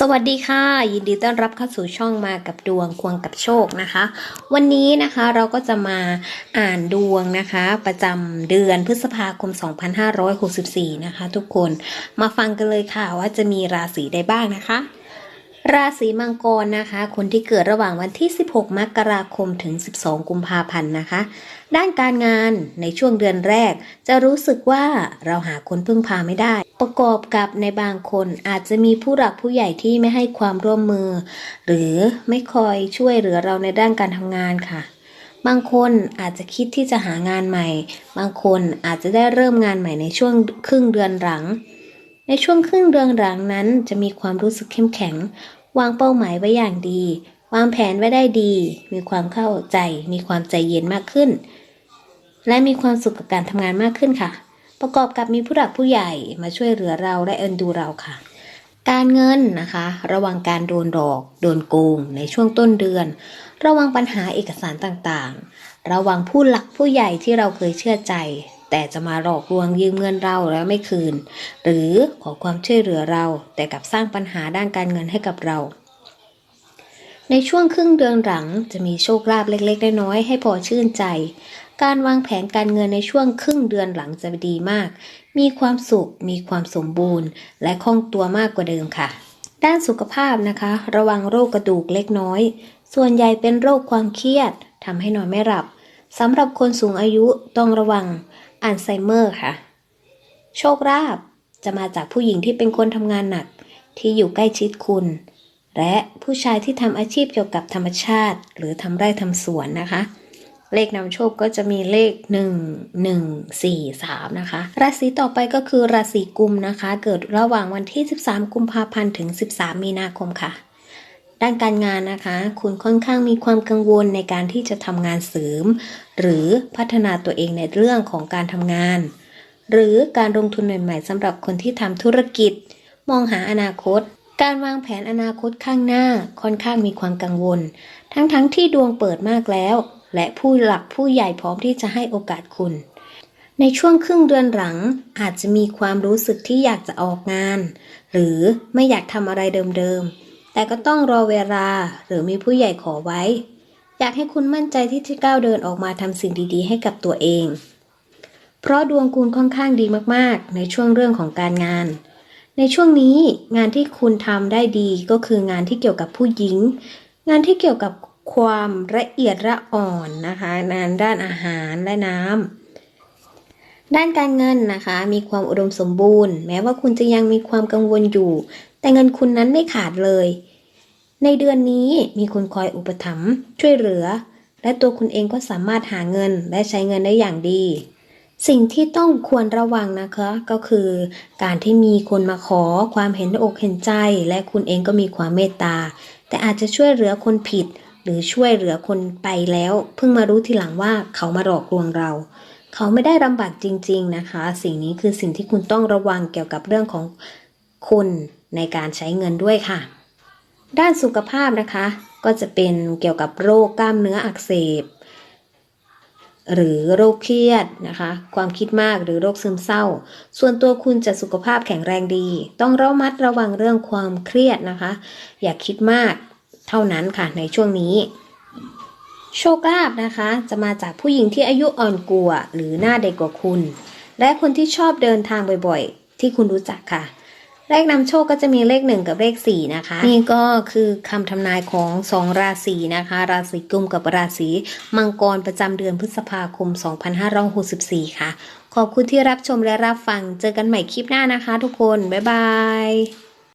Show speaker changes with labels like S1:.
S1: สวัสดีค่ะ ยินดีต้อนรับเข้าสู่ช่องมากับดวงควงกับโชคนะคะ วันนี้นะคะเราก็จะมาอ่านดวงนะคะ ประจำเดือนพฤษภาคม 2564 นะคะ ทุกคนมาฟังกันเลยค่ะว่าจะมีราศีใดบ้างนะคะ ราศีมังกรนะคะ คนที่เกิดระหว่างวันที่ 16 มกราคมถึง 12 กุมภาพันธ์นะคะ ด้านการงานในช่วงเดือนแรก จะรู้สึกว่าเราหาคนพึ่งพาไม่ได้ ประกอบกับในบางคนอาจจะมีผู้หลักผู้ใหญ่ที่ไม่ให้ความร่วมมือ หรือไม่คอยช่วยเหลือเราในด้านการทำงานค่ะ บางคนอาจจะคิดที่จะหางานใหม่ บางคนอาจจะได้เริ่มงานใหม่ในช่วงครึ่งเดือนหลัง ในช่วงครึ่งเดือนหลังนั้นจะมีความรู้สึกเข้มแข็ง วางเป้าหมายไว้อย่างดี วางแผนไว้ได้ดี มีความเข้าใจ มีความใจเย็นมากขึ้น และมีความสุขกับการทำงานมากขึ้นค่ะ ประกอบกับมีผู้หลักผู้ใหญ่มาช่วยเหลือเราและเอ็นดูเราค่ะ การเงินนะคะ ระวังการโดนหลอก โดนโกง ในช่วงต้นเดือน ระวังปัญหาเอกสารต่างๆ ระวังผู้หลักผู้ใหญ่ที่เราเคยเชื่อใจ แต่จะมาหลอกลวงยืมเงินเราแล้วไม่คืน หรือขอความช่วยเหลือเรา แต่กลับสร้างปัญหาด้านการเงินให้กับเรา ในช่วงครึ่งเดือนหลังจะมีโชคลาภเล็กๆน้อยๆให้พอชื่นใจ การวางแผนการเงินในช่วงครึ่งเดือนหลังจะดีมาก มีความสุข มีความสมบูรณ์ และคล่องตัวมากกว่าเดิมค่ะ ด้านสุขภาพนะคะ ระวังโรคกระดูกเล็กน้อย ส่วนใหญ่เป็นโรคความเครียดทำให้นอนไม่หลับสำหรับคนสูงอายุต้องระวัง อัลไซเมอร์ค่ะ โชคลาภจะมาจากผู้หญิงที่เป็นคนทำงานหนักที่อยู่ใกล้ชิดคุณ และผู้ชายที่ทำอาชีพเกี่ยวกับธรรมชาติ หรือทำไร่ทำสวนนะคะ เลขนำโชคก็จะมีเลข 1 1 4 3 นะคะ ราศีต่อไปก็คือราศีกุมนะคะ เกิดระหว่างวันที่ 13 กุมภาพันธ์ถึง 13 มีนาคมค่ะ ด้านการงานนะคะ คุณค่อนข้างมีความกังวลในการที่จะทำงานเสริม หรือพัฒนาตัวเองในเรื่องของการทำงาน หรือการลงทุนใหม่ๆสำหรับคนที่ทำธุรกิจ มองหาอนาคต การวางแผนอนาคตข้างหน้าค่อนข้างมีความกังวล ทั้งๆทที่ดวงเปิดมากแล้ว และผู้หลักผู้ใหญ่พร้อมที่จะให้โอกาสคุณ ในช่วงครึ่งเดือนหลังอาจจะมีความรู้สึกที่อยากจะออกงาน หรือไม่อยากทำอะไรเดิมๆ แต่ก็ต้องรอเวลาหรือมีผู้ใหญ่ขอไว้ อยากให้คุณมั่นใจที่จะก้าวเดินออกมาทำสิ่งดีๆ ให้กับตัวเอง เพราะดวงคุณค่อนข้างดีมากๆ ในช่วงเรื่องของการงาน ในช่วงนี้งานที่คุณทำได้ดีก็คืองานที่เกี่ยวกับผู้หญิง งานที่เกี่ยวกับความละเอียดละอ่อนนะคะงานด้านอาหารและน้ำด้านการเงินนะคะ มีความอุดมสมบูรณ์ แม้ว่าคุณจะยังมีความกังวลอยู่ แต่เงินคุณนั้นไม่ขาดเลย ในเดือนนี้มีคนคอยอุปถัมภ์ช่วยเหลือ และตัวคุณเองก็สามารถหาเงินและใช้เงินได้อย่างดี สิ่งที่ต้องควรระวังนะคะก็คือ การที่มีคนมาขอความเห็นอกเห็นใจ และคุณเองก็มีความเมตตา แต่อาจจะช่วยเหลือคนผิด หรือช่วยเหลือคนไปแล้ว เพิ่งมารู้ทีหลังว่าเขามาหลอกลวงเราเขาไม่ได้ลำบากจริง ๆ นะคะ สิ่งนี้คือสิ่งที่คุณต้องระวังเกี่ยวกับเรื่องของคุณ ในการใช้เงินด้วยค่ะ ด้านสุขภาพนะคะ ก็จะเป็นเกี่ยวกับโรคกล้ามเนื้ออักเสบ หรือโรคเครียดนะคะ ความคิดมากหรือโรคซึมเศร้า ส่วนตัวคุณจะสุขภาพแข็งแรงดี ต้องระมัดระวังเรื่องความเครียดนะคะ อย่าคิดมากเท่านั้นค่ะในช่วงนี้โชคลาภนะคะ จะมาจากผู้หญิงที่อายุอ่อนกว่าหรือหน้าเด็กกว่าคุณ และคนที่ชอบเดินทางบ่อยๆ ที่คุณรู้จักค่ะ เลขนำโชคก็จะมีเลขหนึ่งกับเลขสี่นะคะ นี่ก็คือคำทำนายของสองราศีนะคะ ราศีกุมกับราศีมังกรประจำเดือนพฤษภาคม 2564 ค่ะ ขอบคุณที่รับชมและรับฟังเจอกันใหม่คลิปหน้านะคะทุกคน บ๊ายบาย